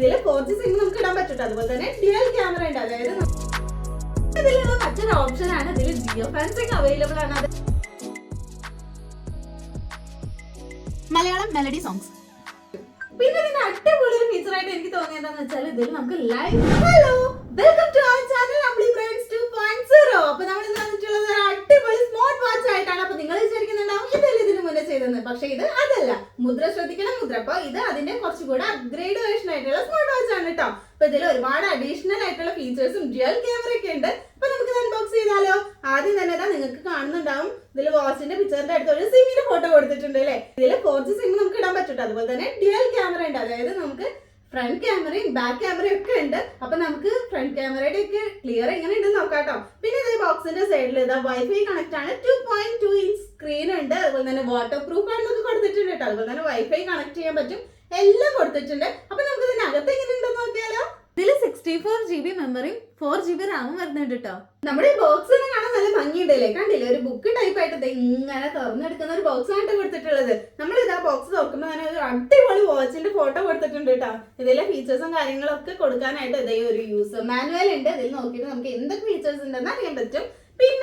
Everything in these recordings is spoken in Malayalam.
ഇതിൽ ഫോർ ജി സിം നമുക്ക് ഇടാൻ പറ്റും അതുപോലെ തന്നെ ഡ്യുവൽ ക്യാമറ ഉണ്ട്. അതായത് ഇതിലുള്ള മറ്റൊരു ഓപ്ഷൻ ആണ് ഇതിൽ ജിയോ ഫാൻസിങ് അവൈലബിൾ ആണ്. അത് മലയാളം മെലഡി സോങ്സ് പിന്നെ ഇതിന്റെ അടിപൊളി ഒരു ഫീച്ചർ ആയിട്ട് എനിക്ക് തോന്നിയത് എന്താണെന്ന് വെച്ചാൽ ഇതിൽ നമുക്ക് live hello welcome to our channel Ambili brains two point zero അപ്പൊ നമ്മൾ ഇന്ന് വന്നിട്ടുള്ളത് ഒരു അടിപൊളി സ്മാർട്ട് വാച്ച് ആയിട്ടാണ് അപ്പൊ നിങ്ങൾ വിചാരിക്കുന്നുണ്ടാവും ഇതല്ലേ ചെയ്തതെന്ന് പക്ഷെ ഇത് അതല്ല. മുദ്ര ശ്രദ്ധിക്കണം മുദ്ര. അപ്പൊ ഇത് അതിന്റെ കുറച്ചുകൂടെ അപ്ഗ്രേഡ് വേർഷൻ ആയിട്ടുള്ള സ്മാർട്ട് വാച്ച് ആണ് കേട്ടോ അപ്പൊ ഇതിൽ ഒരുപാട് അഡീഷണൽ ആയിട്ടുള്ള ഫീച്ചേഴ്സും ഡ്യുവൽ ക്യാമറ ഒക്കെ ഉണ്ട്. അപ്പൊ നമുക്ക് അൺബോക്സ് ചെയ്താലോ? ആദ്യം തന്നെ ഇതാ നിങ്ങൾക്ക് കാണുന്നുണ്ടാവും. ഇതിൽ വാച്ചിന്റെ പിക്ചറിന്റെ അടുത്ത് ഒരു സിമ്മിന്റെ ഫോട്ടോ കൊടുത്തിട്ടുണ്ട് അല്ലേ? ഇതിൽ ഫോർ ജി സിം നമുക്ക് ഇടാൻ പറ്റും അതുപോലെ തന്നെ ഡ്യുവൽ ക്യാമറ ഉണ്ട്. അതായത് നമുക്ക് ഫ്രണ്ട് ക്യാമറയും ബാക്ക് ക്യാമറയും ഒക്കെ ഉണ്ട്. അപ്പൊ നമുക്ക് ഫ്രണ്ട് ക്യാമറയുടെ ഒക്കെ ക്ലിയർ എങ്ങനെ ഉണ്ടെന്ന് നോക്കാട്ടോ പിന്നെ ഇതേ ബോക്സിന്റെ സൈഡിൽ ഇതാ വൈഫൈ കണക്ട് ആണ്. Two point two inch screen ഉണ്ട്. അതുപോലെ തന്നെ വാട്ടർ പ്രൂഫ് ആണെന്നൊക്കെ കൊടുത്തിട്ടുണ്ട് കേട്ടോ അതുപോലെ തന്നെ വൈഫൈ കണക്ട് ചെയ്യാൻ പറ്റും. എല്ലാം കൊടുത്തിട്ടുണ്ട്. അപ്പൊ നമുക്ക് ഇതിനകത്ത് എങ്ങനെ ഉണ്ടെന്ന് നോക്കിയാലോ? ഇതിൽ സിക്സ്റ്റി ഫോർ ജി ബി മെമ്മറിയും ഫോർ ജി ബി റാമും വരുന്നുണ്ട് കേട്ടോ നമ്മുടെ ബോക്സ് തന്നെ കാണാൻ നല്ല ഭംഗിയുണ്ടല്ലേ കണ്ടില്ലേ? ഒരു ബുക്ക് ടൈപ്പ് ആയിട്ട് ഇങ്ങനെ തുറന്നെടുക്കുന്ന ഒരു ബോക്സ് ആയിട്ട് കൊടുത്തിട്ടുള്ളത്. നമ്മൾ ഇതാ ബോക്സ് തുറക്കുമ്പോൾ തന്നെ ഒരു അടിപൊളി വാച്ചിന്റെ ഫോട്ടോ കൊടുത്തിട്ടുണ്ട് കേട്ടോ ഇതിലെ ഫീച്ചേഴ്സും കാര്യങ്ങളൊക്കെ കൊടുക്കാനായിട്ട് ഇതേ ഒരു യൂസർ മാനുവൽ ഉണ്ട്. ഇതിൽ നോക്കിയിട്ട് നമുക്ക് എന്തൊക്കെ ഫീച്ചേഴ്സ് ഉണ്ടെന്ന് അറിയാൻ പറ്റും.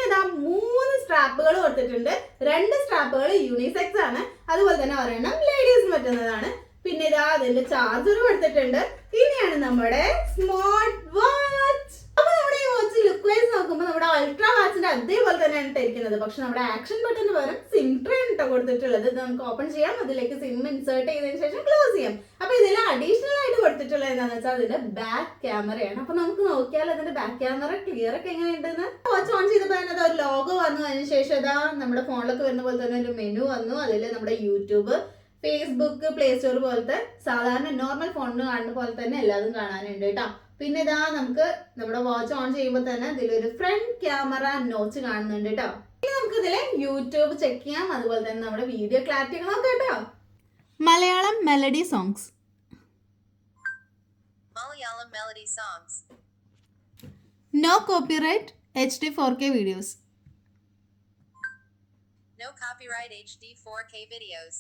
ഇതാ മൂന്ന് സ്ട്രാപ്പുകൾ കൊടുത്തിട്ടുണ്ട് രണ്ട് സ്ട്രാപ്പുകൾ യൂണിസെക്സ് ആണ്. അതുപോലെ തന്നെ ഒരെണ്ണം ലേഡീസ് പറ്റുന്നതാണ്. പിന്നെ ഇതാ അതിന്റെ ചാർജർ കൊടുത്തിട്ടുണ്ട് ഇനിയാണ് നമ്മുടെ സ്മാർട്ട് വാച്ച് അപ്പൊ നമ്മുടെ ഈ വാച്ച് ലുക്ക് വൈസ് നോക്കുമ്പോൾ നമ്മുടെ അൾട്രാ വാച്ചിന്റെ അതേപോലെ തന്നെയാണ് ഇട്ടിരിക്കുന്നത് പക്ഷെ നമ്മുടെ ആക്ഷൻ ബട്ടൺ പകരം സിം ട്രേ ആണ് ട്ടോ കൊടുത്തിട്ടുള്ളത്. ഇത് നമുക്ക് ഓപ്പൺ ചെയ്യാം. അതിലേക്ക് സിം ഇൻസേർട്ട് ചെയ്തതിന് ശേഷം ക്ലോസ് ചെയ്യാം. അപ്പൊ ഇതിൽ അഡീഷണൽ ആയിട്ട് കൊടുത്തിട്ടുള്ളത് എന്താണെന്ന് വെച്ചാൽ അതിന്റെ ബാക്ക് ക്യാമറയാണ് അപ്പൊ നമുക്ക് നോക്കിയാൽ അതിന്റെ ബാക്ക് ക്യാമറ ക്ലിയർ ഒക്കെ എങ്ങനെയുണ്ടെന്ന്? വാച്ച് ഓൺ ചെയ്തപ്പോൾ പറയുന്നത് ഒരു ലോഗോ വന്നു. അതിന് ശേഷം ഇതാ നമ്മുടെ ഫോണിലൊക്കെ വരുന്ന പോലെ തന്നെ ഒരു മെനു വന്നു. അതിൽ നമ്മുടെ യൂട്യൂബ് ഫേസ്ബുക്ക് പ്ലേ സ്റ്റോർ പോലത്തെ സാധാരണ നോർമൽ ഫോണിന് കാണുന്ന പോലെ തന്നെ എല്ലാതും കാണാനുണ്ട് കേട്ടോ. പിന്നെ ഇതാ നമുക്ക് നമ്മുടെ വാച്ച് ഓൺ ചെയ്യുമ്പോൾ തന്നെ ഇതിലൊരു ഫ്രണ്ട് ക്യാമറ നോച്ച് കാണുന്നുണ്ട് കേട്ടോ ഇനി നമുക്ക് ഇതിൽ യൂട്യൂബ് ചെക്ക് ചെയ്യാം. അതുപോലെ തന്നെ നമ്മുടെ വീഡിയോ ക്ലാരിറ്റി നോക്കാം കേട്ടോ Malayalam melody songs Malayalam melody songs no copyright H D four K videos No copyright HD 4K videos.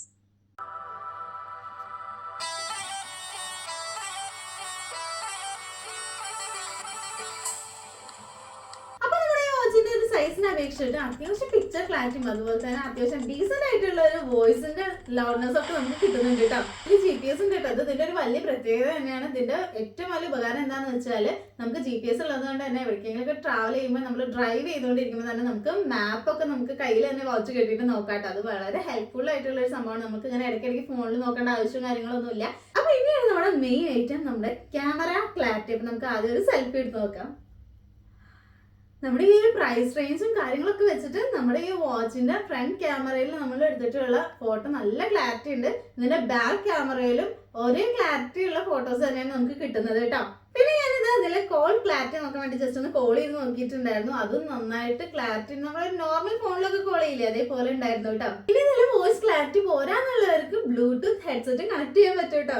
സൈസിനെ അപേക്ഷിച്ചിട്ട് അത്യാവശ്യം പിക്ചർ ക്ലാരിറ്റിയും അതുപോലെ തന്നെ അത്യാവശ്യം ഡീസെന്റ് ആയിട്ടുള്ള ഒരു വോയിസിന്റെ ലൗഡ്നെസ് ഒക്കെ നമുക്ക് കിട്ടുന്നുണ്ട് കേട്ടോ. ഈ ജി പി എസ് ഉണ്ട് കേട്ടോ അത് ഇതിന്റെ ഒരു വലിയ പ്രത്യേകത തന്നെയാണ്. ഇതിന്റെ ഏറ്റവും വലിയ ഉപകാരം എന്താണെന്ന് വെച്ചാൽ നമുക്ക് ജി പി എസ് ഉള്ളത് കൊണ്ട് തന്നെ എവിടേക്കെങ്കിലൊക്കെ ട്രാവൽ ചെയ്യുമ്പോൾ നമ്മൾ ഡ്രൈവ് ചെയ്തുകൊണ്ടിരിക്കുമ്പോൾ തന്നെ നമുക്ക് മാപ്പ് ഒക്കെ നമുക്ക് കയ്യിൽ തന്നെ വാച്ച് കെട്ടിയിട്ട് നോക്കാട്ടോ അത് വളരെ ഹെൽപ്ഫുൾ ആയിട്ടുള്ള ഒരു സംഭവമാണ്. നമുക്ക് ഇങ്ങനെ ഇടയ്ക്കിടയ്ക്ക് ഫോണിൽ നോക്കേണ്ട ആവശ്യവും കാര്യങ്ങളൊന്നും ഇല്ല. അപ്പൊ ഇനിയാണ് നമ്മുടെ മെയിൻ ഐറ്റം നമ്മുടെ ക്യാമറ ക്ലാരിറ്റി അപ്പൊ നമുക്ക് ആദ്യം ഒരു സെൽഫി എടുത്ത് നോക്കാം. നമ്മുടെ ഈ ഒരു പ്രൈസ് റേഞ്ചും കാര്യങ്ങളൊക്കെ വെച്ചിട്ട് നമ്മുടെ ഈ വാച്ചിന്റെ ഫ്രണ്ട് ക്യാമറയിൽ നമ്മൾ എടുത്തിട്ടുള്ള ഫോട്ടോ നല്ല ക്ലാരിറ്റി ഉണ്ട്. ഇതിന്റെ ബാക്ക് ക്യാമറയിലും ഒരേ ക്ലാരിറ്റി ഉള്ള ഫോട്ടോസ് തന്നെയാണ് നമുക്ക് കിട്ടുന്നത് കേട്ടോ. പിന്നെ ഞാനിത് അതിലെ കോൾ ക്ലാരിറ്റി നോക്കാൻ വേണ്ടി ജസ്റ്റ് ഒന്ന് കോൾ ചെയ്ത് നോക്കിയിട്ടുണ്ടായിരുന്നു. അതും നന്നായിട്ട് ക്ലാരിറ്റി നമ്മൾ നോർമൽ ഫോണിലൊക്കെ കോൾ ചെയ്യില്ലേ? അതേപോലെ ഉണ്ടായിരുന്നു കേട്ടോ. ഇനി ഇതിൽ വോയിസ് ക്ലാരിറ്റി പോരാന്നുള്ളവർക്ക് ബ്ലൂടൂത്ത് ഹെഡ്സെറ്റ് കണക്ട് ചെയ്യാൻ പറ്റും കേട്ടോ.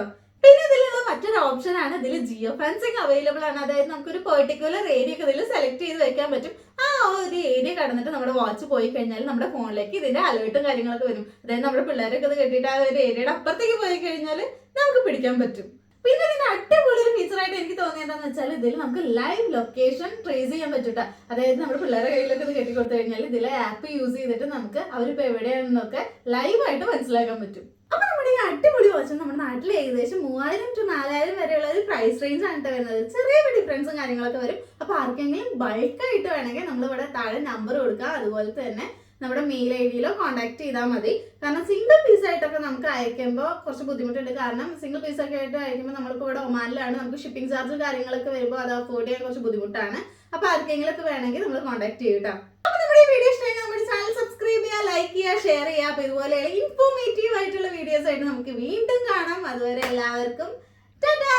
മറ്റൊരു ഓപ്ഷൻ ആണ് ഇതിൽ ജിയോ ഫെൻസിങ് അവൈലബിൾ ആണ്. അതായത് നമുക്കൊരു പെർട്ടിക്കുലർ ഏരിയ ഒക്കെ ഇതിൽ സെലക്ട് ചെയ്ത് വെക്കാൻ പറ്റും. ആ ഒരു ഏരിയ കടന്നിട്ട് നമ്മുടെ വാച്ച് പോയി കഴിഞ്ഞാൽ നമ്മുടെ ഫോണിലേക്ക് ഇതിന്റെ അലേർട്ടും കാര്യങ്ങളൊക്കെ വരും. അതായത് നമ്മുടെ പിള്ളേരൊക്കെ ഇത് കെട്ടിയിട്ട് ആ ഒരു ഏരിയയുടെ അപ്പുറത്തേക്ക് പോയി കഴിഞ്ഞാൽ നമുക്ക് പിടിക്കാൻ പറ്റും. പിന്നെ ഇതിന്റെ അടിപൊളി ഒരു ഫീച്ചർ ആയിട്ട് എനിക്ക് തോന്നിയതെന്ന് വെച്ചാൽ ഇതിൽ നമുക്ക് ലൈവ് ലൊക്കേഷൻ ട്രേസ് ചെയ്യാൻ പറ്റൂട്ട അതായത് നമ്മുടെ പിള്ളേരുടെ കയ്യിലൊക്കെ ഇത് കെട്ടി കൊടുത്തു കഴിഞ്ഞാൽ ഇതിലെ ആപ്പ് യൂസ് ചെയ്തിട്ട് നമുക്ക് അവരിപ്പോൾ എവിടെയാണെന്നൊക്കെ ലൈവായിട്ട് മനസ്സിലാക്കാൻ പറ്റും. അപ്പൊ നമ്മുടെ വാച്ച് നമ്മുടെ നാട്ടിൽ ഏകദേശം മൂവായിരം ടു നാലായിരം വരെയുള്ള ഒരു പ്രൈസ് റേഞ്ച് ആണ് വരുന്നത്. ചെറിയ ഡിഫറൻസും കാര്യങ്ങളൊക്കെ വരും. അപ്പൊ ആർക്കെങ്കിലും ബൾക്കായിട്ട് വേണമെങ്കിൽ നമ്മൾ ഇവിടെ താഴെ നമ്പർ കൊടുക്കുക അതുപോലെ തന്നെ നമ്മുടെ മെയിൽ ഐ ഡിയിലോ കോൺടാക്ട് ചെയ്താൽ മതി. കാരണം സിംഗിൾ പീസ് ആയിട്ടൊക്കെ നമുക്ക് അയക്കുമ്പോൾ കുറച്ച് ബുദ്ധിമുട്ടുണ്ട്. കാരണം സിംഗിൾ പീസ് ഒക്കെ ആയിട്ട് അയക്കുമ്പോൾ നമ്മളിപ്പോൾ ഇവിടെ ഒമാനിലാണ്. നമുക്ക് ഷിപ്പിംഗ് ചാർജ് കാര്യങ്ങളൊക്കെ വരുമ്പോൾ അത് അഫോർഡ് ചെയ്യാൻ കുറച്ച് ബുദ്ധിമുട്ടാണ്. അപ്പോൾ ആർക്കെങ്കിലും ഒക്കെ വേണമെങ്കിൽ നമ്മൾ കോൺടാക്ട് ചെയ്യും കേട്ടോ അപ്പൊ നമ്മുടെ ഈ വീഡിയോ ഇഷ്ടമായി നമ്മുടെ ചാനൽ സബ്സ്ക്രൈബ് ചെയ്യുക ഷെയർ ചെയ്യുക അപ്പൊ ഇതുപോലെ ഇൻഫോർമേറ്റീവ് ആയിട്ടുള്ള വീഡിയോസ് ആയിട്ട് നമുക്ക് വീണ്ടും കാണാം. അതുവരെ എല്ലാവർക്കും ടാറ്റാ